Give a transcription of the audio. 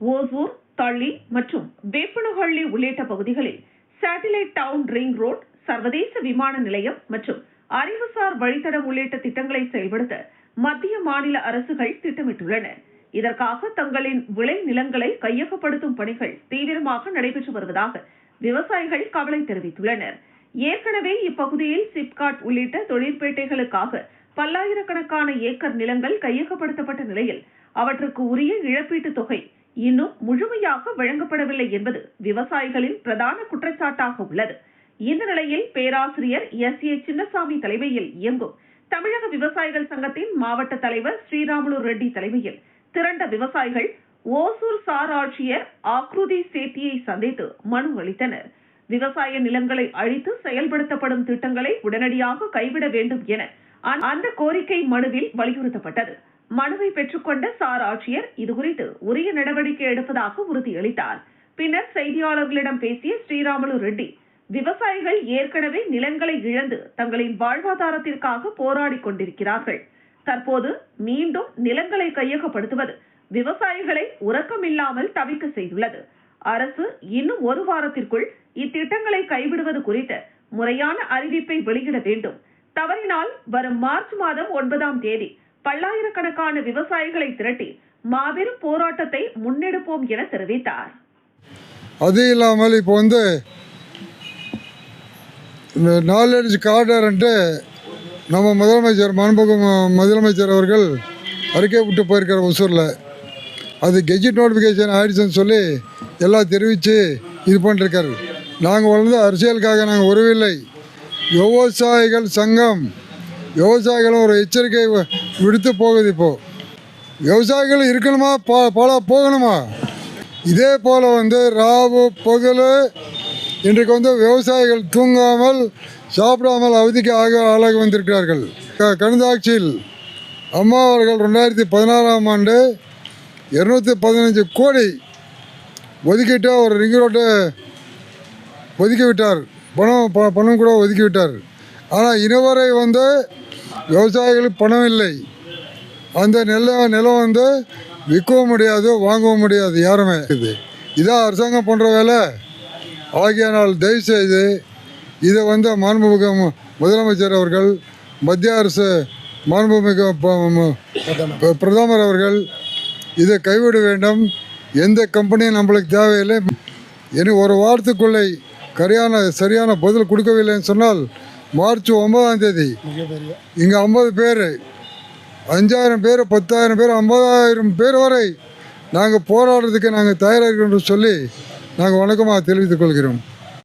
ஓசூர் தள்ளி மற்றும் வேப்பனஹள்ளி உள்ளிட்ட பகுதிகளில் சேட்டிலைட் டவுன் ரிங் ரோட் சர்வதேச விமான நிலையம் மற்றும் அறிவுசார் வழித்தடம் உள்ளிட்ட திட்டங்களை செயல்படுத்த மத்திய மாநில அரசுகள் திட்டமிட்டுள்ளன. இதற்காக தங்களின் விளை நிலங்களை கையகப்படுத்தும் பணிகள் தீவிரமாக நடைபெற்று வருவதாக விவசாயிகள் கவலை தெரிவித்துள்ளனர். ஏற்கனவே இப்பகுதியில் சிப்காட் உள்ளிட்ட தொழிற்பேட்டைகளுக்காக பல்லாயிரக்கணக்கான ஏக்கர் நிலங்கள் கையகப்படுத்தப்பட்ட நிலையில் அவற்றுக்கு உரிய இழப்பீட்டுத் தொகை இன்னும் முழுமையாக வழங்கப்படவில்லை என்பது விவசாயிகளின் பிரதான குற்றச்சாட்டாக உள்ளது. இந்த நிலையில் பேராசிரியர் எஸ். ஏ. சின்னசாமி தலைமையில் இயங்கும் தமிழக விவசாயிகள் சங்கத்தின் மாவட்ட தலைவர் ஸ்ரீராமுலு ரெட்டி தலைமையில் திரண்ட விவசாயிகள் ஓசூர் சார் ஆட்சியர் ஆக்ருதி சேத்தியை சந்தித்து மனு அளித்தனர். விவசாய நிலங்களை அழித்து செயல்படுத்தப்படும் திட்டங்களை உடனடியாக கைவிட வேண்டும் என அந்த- அந்த கோரிக்கை மனுவில் வலியுறுத்தப்பட்டது. மனுவை பெற்றுக்கொண்ட சார் ஆட்சியர் இதுகுறித்து உரிய நடவடிக்கை எடுப்பதாக உறுதியளித்தார். பின்னர் செய்தியாளர்களிடம் பேசிய ஸ்ரீராமுலு ரெட்டி விவசாயிகள் ஏற்கனவே நிலங்களை இழந்து தங்களின் வாழ்வாதாரத்திற்காக போராடி கொண்டிருக்கிறார்கள். தற்போது மீண்டும் நிலங்களை கையகப்படுத்துவது விவசாயிகளை உறக்கமில்லாமல் தவிக்க செய்துள்ளது. அரசு இன்னும் ஒரு வாரத்திற்குள் இத்திட்டங்களை கைவிடுவது குறித்த முறையான அறிவிப்பை வெளியிட வேண்டும். தவறினால் வரும் மார்ச் மாதம் ஒன்பதாம் தேதி பல்லாயிரக்கணக்கான விவசாயிகளை திரட்டி மாபெரும் போராட்டத்தை முன்னெடுப்போம் என தெரிவித்தார். அது இல்லாமல் இப்போ வந்து இந்த நாலேஜ் கார்டர்ன்ட்டு நம்ம முதலமைச்சர் மாண்புகு முதலமைச்சர் அவர்கள் அறிக்கை விட்டு போயிருக்கார் ஒசூரில். அது கெஜெட் நோட்டிஃபிகேஷன் ஆயிடுச்சுன்னு சொல்லி எல்லாம் தெரிவித்து இது பண்ணிருக்காரு. நாங்கள் வளர்ந்த அரசியலுக்காக நாங்கள் உறவில்லை விவசாயிகள் சங்கம் விவசாயிகளும் ஒரு எச்சரிக்கை விடுத்து போகுது இப்போது விவசாயிகள் இருக்கணுமா? பா பாலா போகணுமா? இதே போல் வந்து ராவு பகல் இன்றைக்கு வந்து விவசாயிகள் தூங்காமல் சாப்பிடாமல் அவதிக்கு ஆக ஆளாக வந்திருக்கிறார்கள். க- அம்மா அவர்கள் ரெண்டாயிரத்தி பதினாறாம் ஆண்டு இரநூத்தி பதினஞ்சு கோடி ஒதுக்கிட்டு ஒரு ரிங் ரோட்டை ஒதுக்கி விட்டார். பணம் ப- பணம் கூட ஒதுக்கி விட்டார். ஆனால் இனவரை வந்து விவசாயிகளுக்கு பணம் இல்லை. அந்த நில நிலம் வந்து விற்கவும் முடியாது வாங்கவும் முடியாது யாருமே. இது இதான் அரசாங்கம் பண்ணுற வேலை. ஆகியனால் தயவுசெய்து இதை வந்து மாண்புமிகு முதலமைச்சர் அவர்கள் மத்திய அரசு மாண்புமிகு ப- பிரதமர் அவர்கள் இதை கைவிட வேண்டும். எந்த கம்பெனியும் நம்மளுக்கு தேவையில்லை. இனி ஒரு வாரத்துக்குள்ளே சரியான சரியான பதில் கொடுக்கவில்லைன்னு சொன்னால் மார்ச் ஒன்பதாம் தேதி. இங்கே ஐம்பது பேர். அஞ்சாயிரம் பேர் பத்தாயிரம் பேர் ஐம்பதாயிரம் பேர் வரை நாங்கள் போராடுறதுக்கு நாங்கள் தயாராக என்று சொல்லி நாங்கள் வணக்கமாக தெரிவித்துக் கொள்கிறோம்.